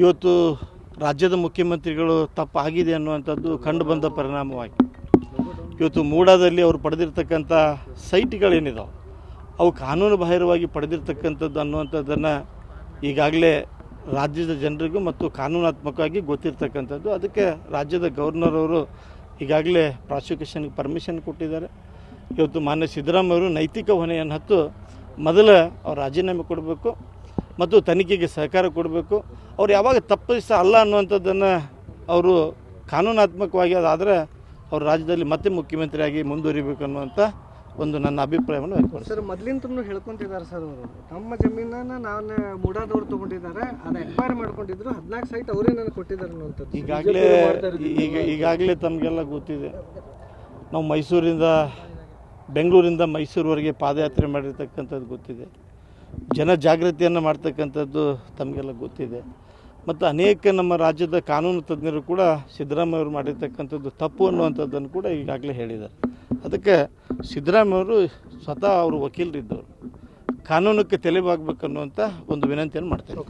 ಇವತ್ತು ರಾಜ್ಯದ ಮುಖ್ಯಮಂತ್ರಿಗಳು ತಪ್ಪಾಗಿದೆ ಅನ್ನುವಂಥದ್ದು ಕಂಡು ಬಂದ ಪರಿಣಾಮವಾಗಿ ಇವತ್ತು ಮೂಡಾದಲ್ಲಿ ಅವರು ಪಡೆದಿರ್ತಕ್ಕಂಥ ಸೈಟ್ಗಳೇನಿದಾವೆ, ಅವು ಕಾನೂನು ಬಾಹಿರವಾಗಿ ಪಡೆದಿರ್ತಕ್ಕಂಥದ್ದು ಅನ್ನುವಂಥದ್ದನ್ನು ಈಗಾಗಲೇ ರಾಜ್ಯದ ಜನರಿಗೂ ಮತ್ತು ಕಾನೂನಾತ್ಮಕವಾಗಿ ಗೊತ್ತಿರ್ತಕ್ಕಂಥದ್ದು. ಅದಕ್ಕೆ ರಾಜ್ಯದ ಗವರ್ನರ್ ಅವರು ಈಗಾಗಲೇ ಪ್ರಾಸಿಕ್ಯೂಷನ್ಗೆ ಪರ್ಮಿಷನ್ ಕೊಟ್ಟಿದ್ದಾರೆ. ಇವತ್ತು ಮಾನ್ಯ ಸಿದ್ದರಾಮಯ್ಯವರು ನೈತಿಕ ಹೊಣೆಯನ್ನು ಹತ್ತು ಮೊದಲ ಅವ್ರು ರಾಜೀನಾಮೆ ಕೊಡಬೇಕು. ಮತ್ತು ತನಿಖೆಗೆ ಸಹಕಾರ ಕೊಡಬೇಕು. ಅವ್ರು ಯಾವಾಗ ತಪ್ಪಿಸ ಅಲ್ಲ ಅನ್ನುವಂಥದ್ದನ್ನು ಅವರು ಕಾನೂನಾತ್ಮಕವಾಗಿ ಅದಾದರೆ ಅವರು ರಾಜ್ಯದಲ್ಲಿ ಮತ್ತೆ ಮುಖ್ಯಮಂತ್ರಿಯಾಗಿ ಮುಂದುವರಿಬೇಕು ಅನ್ನುವಂಥ ಒಂದು ನನ್ನ ಅಭಿಪ್ರಾಯವನ್ನು ಸರ್ ಮೊದಲಿಂದ ಹೇಳ್ಕೊಂತಿದ್ದಾರೆ ಸರ್ ಅವರು. ನಮ್ಮ ಜಮೀನನ್ನ ನಾನು ಮೂಡಾದವ್ರು ತಗೊಂಡಿದ್ದಾರೆ. ಅದನ್ನ ಎಕ್ವೈರ್ ಮಾಡ್ಕೊಂಡಿದ್ರು. ಹದಿನಾಲ್ಕು ಸೈಟ್ ಅವರೇ ನನಗೆ ಕೊಟ್ಟಿದ್ದಾರೆ ಅನ್ನುವಂಥದ್ದು. ಈಗಾಗಲೇ ಈಗ ಈಗಾಗಲೇ ತಮಗೆಲ್ಲ ಗೊತ್ತಿದೆ. ನಾವು ಮೈಸೂರಿಂದ ಬೆಂಗಳೂರಿಂದ ಮೈಸೂರುವರೆಗೆ ಪಾದಯಾತ್ರೆ ಮಾಡಿರ್ತಕ್ಕಂಥದ್ದು ಗೊತ್ತಿದೆ. ಜನ ಜಾಗೃತಿಯನ್ನು ಮಾಡ್ತಕ್ಕಂಥದ್ದು ತಮಗೆಲ್ಲ ಗೊತ್ತಿದೆ. ಮತ್ತು ಅನೇಕ ನಮ್ಮ ರಾಜ್ಯದ ಕಾನೂನು ತಜ್ಞರು ಕೂಡ ಸಿದ್ದರಾಮಯ್ಯ ಅವರು ಮಾಡಿರ್ತಕ್ಕಂಥದ್ದು ತಪ್ಪು ಅನ್ನುವಂಥದ್ದನ್ನು ಕೂಡ ಈಗಾಗಲೇ ಹೇಳಿದ್ದಾರೆ. ಅದಕ್ಕೆ ಸಿದ್ದರಾಮಯ್ಯವರು ಸ್ವತಃ ಅವರು ವಕೀಲರಿದ್ದವರು. ಕಾನೂನಕ್ಕೆ ತಲೆಬಾಗಬೇಕನ್ನುವಂಥ ಒಂದು ವಿನಂತಿಯನ್ನು ಮಾಡ್ತಾರೆ